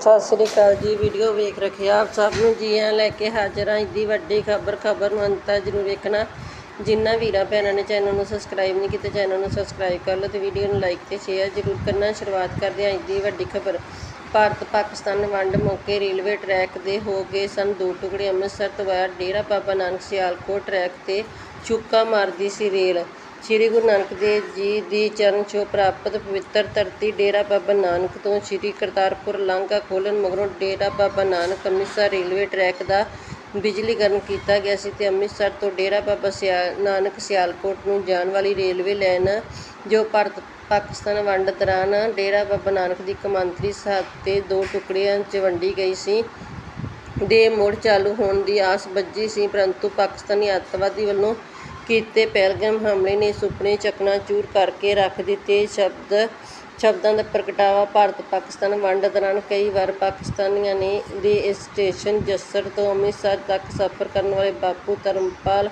ਸਤਿ ਸ੍ਰੀ ਅਕਾਲ ਜੀ ਵੀਡੀਓ ਵੇਖ ਰੱਖੇ ਆਪ ਸਭ ਨੂੰ, ਜੀ ਆਇਆਂ ਲੈ ਕੇ ਹਾਜ਼ਰ ਹਾਂ ਇੱਦੀ ਵੱਡੀ ਖਬਰ ਖਬਰ ਨੂੰ ਅੰਤ ਤੱਕ ਜ਼ਰੂਰ ਵੇਖਣਾ। ਜਿਨ੍ਹਾਂ ਵੀਰਾਂ ਭੈਣਾਂ ਨੇ ਚੈਨਲ ਨੂੰ ਸਬਸਕ੍ਰਾਈਬ ਨਹੀਂ ਕੀਤਾ ਚੈਨਲ ਨੂੰ ਸਬਸਕ੍ਰਾਈਬ ਕਰ ਲਓ ਤੇ ਵੀਡੀਓ ਨੂੰ ਲਾਈਕ ਤੇ ਸ਼ੇਅਰ ਜ਼ਰੂਰ ਕਰਨਾ। ਸ਼ੁਰੂਆਤ ਕਰਦੇ ਹਾਂ ਇੱਦੀ ਵੱਡੀ ਖਬਰ। ਭਾਰਤ, ਪਾਕਿਸਤਾਨ ਵੰਡ ਮੌਕੇ ਰੇਲਵੇ ਟਰੈਕ ਦੇ ਹੋ ਗਏ ਸਨ ਦੋ ਟੁਕੜੇ। ਅੰਮ੍ਰਿਤਸਰ ਤੋਂ ਬਾਅਦ ਡੇਰਾ ਬਾਬਾ ਨਾਨਕ ਸਿਆਲਕੋਟ ਟਰੈਕ ਤੇ ਛੁੱਕਾ ਮਾਰਦੀ ਸੀ ਰੇਲ। ਸ੍ਰੀ ਗੁਰੂ ਨਾਨਕ ਦੇਵ ਜੀ ਦੀ ਚਰਨ ਛੋਹ ਪ੍ਰਾਪਤ ਪਵਿੱਤਰ ਧਰਤੀ ਡੇਰਾ ਬਾਬਾ ਨਾਨਕ ਤੋਂ ਸ੍ਰੀ ਕਰਤਾਰਪੁਰ ਲਾਂਘਾ ਖੋਲ੍ਹਣ ਮਗਰੋਂ ਡੇਰਾ ਬਾਬਾ ਨਾਨਕ ਅੰਮ੍ਰਿਤਸਰ ਰੇਲਵੇ ਟਰੈਕ ਦਾ ਬਿਜਲੀਕਰਨ ਕੀਤਾ ਗਿਆ ਸੀ ਤੇ ਅੰਮ੍ਰਿਤਸਰ ਤੋਂ ਡੇਰਾ ਬਾਬਾ ਸਿਆ, ਨਾਨਕ ਸਿਆਲਕੋਟ ਨੂੰ ਜਾਣ ਵਾਲੀ ਰੇਲਵੇ ਲਾਈਨ ਜੋ ਭਾਰਤ, ਪਾਕਿਸਤਾਨ ਵੰਡ ਦੌਰਾਨ ਡੇਰਾ ਬਾਬਾ ਨਾਨਕ ਦੀ ਕਮਾਂਤਰੀ ਸਰਹੱਦ ਤੇ ਦੋ ਟੁਕੜਿਆਂ 'ਚ ਵੰਡੀ ਗਈ ਸੀ। ਦੇ ਮੁੜ ਚਾਲੂ ਹੋਣ ਦੀ ਆਸ ਬੱਝੀ ਸੀ, ਪਰੰਤੂ ਪਾਕਿਸਤਾਨੀ ਅੱਤਵਾਦੀ ਵੱਲੋਂ ਕੀਤੇ ਪਹਿਲਗਾਮ ਹਮਲੇ ਨੇ ਸੁਪਨੇ ਚਕਨਾਚੂਰ ਕਰਕੇ ਰੱਖ ਦਿੱਤੇ। ਸ਼ਬਦ, ਸ਼ਬਦਾਂ ਦਾ ਪ੍ਰਗਟਾਵਾ ਭਾਰਤ ਪਾਕਿਸਤਾਨ ਵੰਡ ਦੌਰਾਨ ਕਈ ਵਾਰ ਪਾਕਿਸਤਾਨੀਆਂ ਨੇ ਦੇ ਇਸ ਸਟੇਸ਼ਨ ਜੱਸਰ ਤੋਂ ਅੰਮ੍ਰਿਤਸਰ ਤੱਕ ਸਫ਼ਰ ਕਰਨ ਵਾਲੇ ਬਾਪੂ ਧਰਮਪਾਲ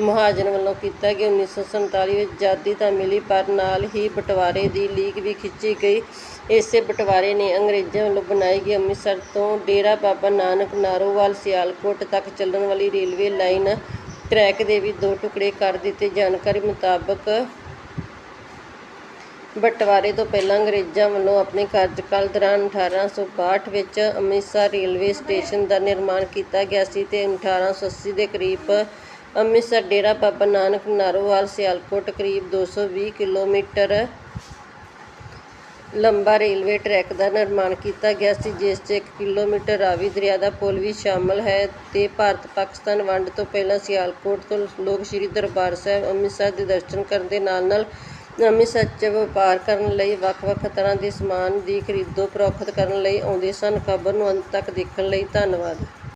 ਮਹਾਜਨ ਵੱਲੋਂ ਕੀਤਾ ਗਿਆ। 1947 ਵਿੱਚ ਆਜ਼ਾਦੀ ਤਾਂ ਮਿਲੀ, ਪਰ ਨਾਲ ਹੀ ਬਟਵਾਰੇ ਦੀ ਲੀਕ ਵੀ ਖਿੱਚੀ ਗਈ। ਇਸੇ ਬਟਵਾਰੇ ਨੇ ਅੰਗਰੇਜ਼ਾਂ ਵੱਲੋਂ ਬਣਾਈ ਗਈ ਅੰਮ੍ਰਿਤਸਰ ਤੋਂ ਡੇਰਾ ਬਾਬਾ ਨਾਨਕ ਨਾਰੋਵਾਲ, ਸਿਆਲਕੋਟ ਤੱਕ ਚੱਲਣ ਵਾਲੀ ਰੇਲਵੇ ਲਾਈਨ ਟਰੈਕ ਦੇ ਵੀ ਦੋ ਟੁਕੜੇ ਕਰ ਦਿੱਤੇ। ਜਾਣਕਾਰੀ ਮੁਤਾਬਕ ਬਟਵਾਰੇ ਤੋਂ ਪਹਿਲਾਂ ਅੰਗਰੇਜ਼ਾਂ ਵੱਲੋਂ ਆਪਣੇ ਕਾਰਜਕਾਲ ਦੌਰਾਨ 1862 ਵਿੱਚ ਅੰਮ੍ਰਿਤਸਰ ਰੇਲਵੇ ਸਟੇਸ਼ਨ ਦਾ ਨਿਰਮਾਣ ਕੀਤਾ ਗਿਆ ਸੀ ਤੇ 1880 ਦੇ ਕਰੀਬ ਅੰਮ੍ਰਿਤਸਰ ਡੇਰਾ ਬਾਬਾ ਨਾਨਕ ਨਾਰੋਵਾਲ, ਸਿਆਲਕੋਟ ਕਰੀਬ 220 ਕਿਲੋਮੀਟਰ ਲੰਬਾ ਰੇਲਵੇ ਟਰੈਕ ਦਾ ਨਿਰਮਾਣ ਕੀਤਾ ਗਿਆ ਸੀ, ਜਿਸ 'ਚ 1 ਕਿਲੋਮੀਟਰ ਰਾਵੀ ਦਰਿਆ ਦਾ ਪੁਲ ਵੀ ਸ਼ਾਮਲ ਹੈ ਤੇ ਭਾਰਤ ਪਾਕਿਸਤਾਨ ਵੰਡ ਤੋਂ ਪਹਿਲਾਂ ਸਿਆਲਕੋਟ ਤੋਂ ਲੋਕ ਸ੍ਰੀ ਦਰਬਾਰ ਸਾਹਿਬ ਅੰਮ੍ਰਿਤਸਰ ਦੇ ਦਰਸ਼ਨ ਕਰਨ ਦੇ ਨਾਲ ਨਾਲ ਅੰਮ੍ਰਿਤਸਰ 'ਚ ਵਪਾਰ ਕਰਨ ਲਈ ਵੱਖ-ਵੱਖ ਤਰ੍ਹਾਂ ਦੇ ਸਮਾਨ ਦੀ ਖਰੀਦੋ ਫਰੋਖਤ ਕਰਨ ਲਈ ਆਉਂਦੇ ਸਨ। ਖਬਰ ਨੂੰ ਅੰਤ ਤੱਕ ਦੇਖਣ ਲਈ ਧੰਨਵਾਦ।